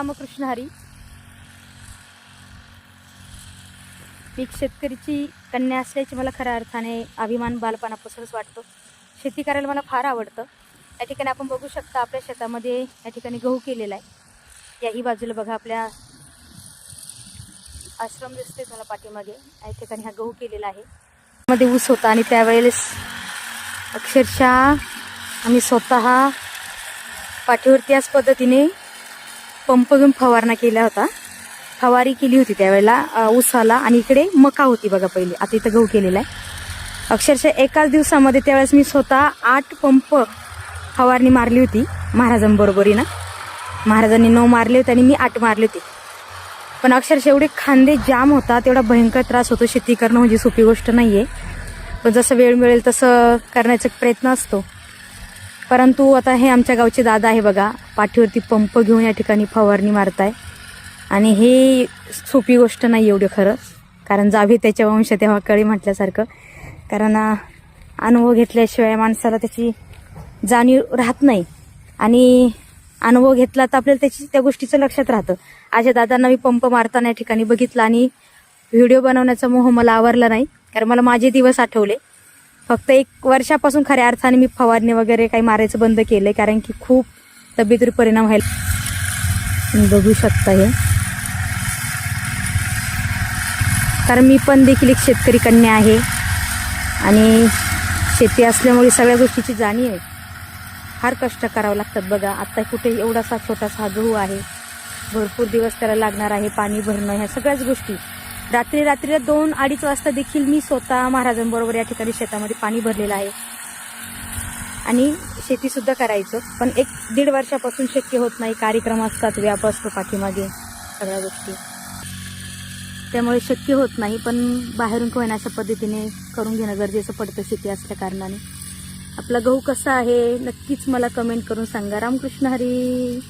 रामकृष्ण हरी. मी एक शेतकरीची कन्या असल्याची मला खऱ्या अर्थाने अभिमान बालपणापासूनच वाटतो. शेती करायला मला फार आवडतं. या ठिकाणी आपण बघू शकता आपल्या शेतामध्ये या ठिकाणी गहू केलेला आहे. याही बाजूला बघा आपल्या आश्रम दिसते मला पाठीमागे. या ठिकाणी हा गहू केलेला आहे. मध्ये ऊस होता आणि त्यावेळेस अक्षरशः आम्ही स्वतः पाठीवरती याच पद्धतीने पंप घेऊन फवारणा केला होता फवारी केली होती त्यावेळेला. उसाला ऊसाला आणि इकडे मका होती बघा पहिले. आता इथं गहू केलेला आहे. अक्षरशः एकाच दिवसामध्ये त्यावेळेस मी स्वतः आठ पंप फवारणी मारली होती महाराजांबरोबरीनं महाराजांनी नऊ मारले होते आणि मी आठ मारले होते. पण अक्षरशः एवढे खांदे जाम होता तेवढा भयंकर त्रास होतो. शेती करणं म्हणजे सोपी गोष्ट नाही आहे पण जसं वेळ मिळेल तसं करण्याचा प्रयत्न असतो. परंतु आता हे आमच्या गावचे दादा आहे बघा पाठीवरती पंप घेऊन या ठिकाणी फवारणी मारताय. आणि हे सोपी गोष्ट नाही एवढी खरं कारण जावे त्याच्या वंश तेव्हा कळी म्हटल्यासारखं. कारण अनुभव घेतल्याशिवाय माणसाला त्याची जाणीव राहत नाही. आणि अनुभव घेतला तर आपल्याला त्याची त्या गोष्टीचं लक्षात राहतं. अशा दादांना मी पंप मारताना या ठिकाणी बघितला आणि व्हिडिओ बनवण्याचा मोह मला आवरला नाही. कारण मला माझे दिवस आठवले. फक्त एक वर्षापासून खऱ्या अर्थाने मी फवारणी वगैरे काही मारायचं बंद केलंय कारण की खूप तब्येतीवर परिणाम व्हायला तुम्ही बघू शकता हे. कारण मी पण देखील एक शेतकरी कन्या आहे. आणि शेती असल्यामुळे सगळ्या गोष्टीची जाणीव आहे. फार कष्ट करावं लागतात बघा. आत्ता कुठे एवढासा छोटासा हा गहू आहे. भरपूर दिवस त्याला लागणार आहे. पाणी भरणं ह्या सगळ्याच गोष्टी. रात्री रात्रीला दोन अडीच वाजता देखील मी स्वतः महाराजांबरोबर या ठिकाणी शेतामध्ये पाणी भरलेलं आहे. आणि शेतीसुद्धा करायचं पण एक दीड वर्षापासून शक्य होत नाही. कार्यक्रम असतात व्याप असतो पाठीमागे सगळ्या गोष्टी. त्यामुळे शक्य होत नाही पण बाहेरून कोण अशा पद्धतीने करून घेणं गरजेचं पडतं शेती असल्या कारणाने. आपला गहू कसा आहे नक्कीच मला कमेंट करून सांगा. रामकृष्ण हरी.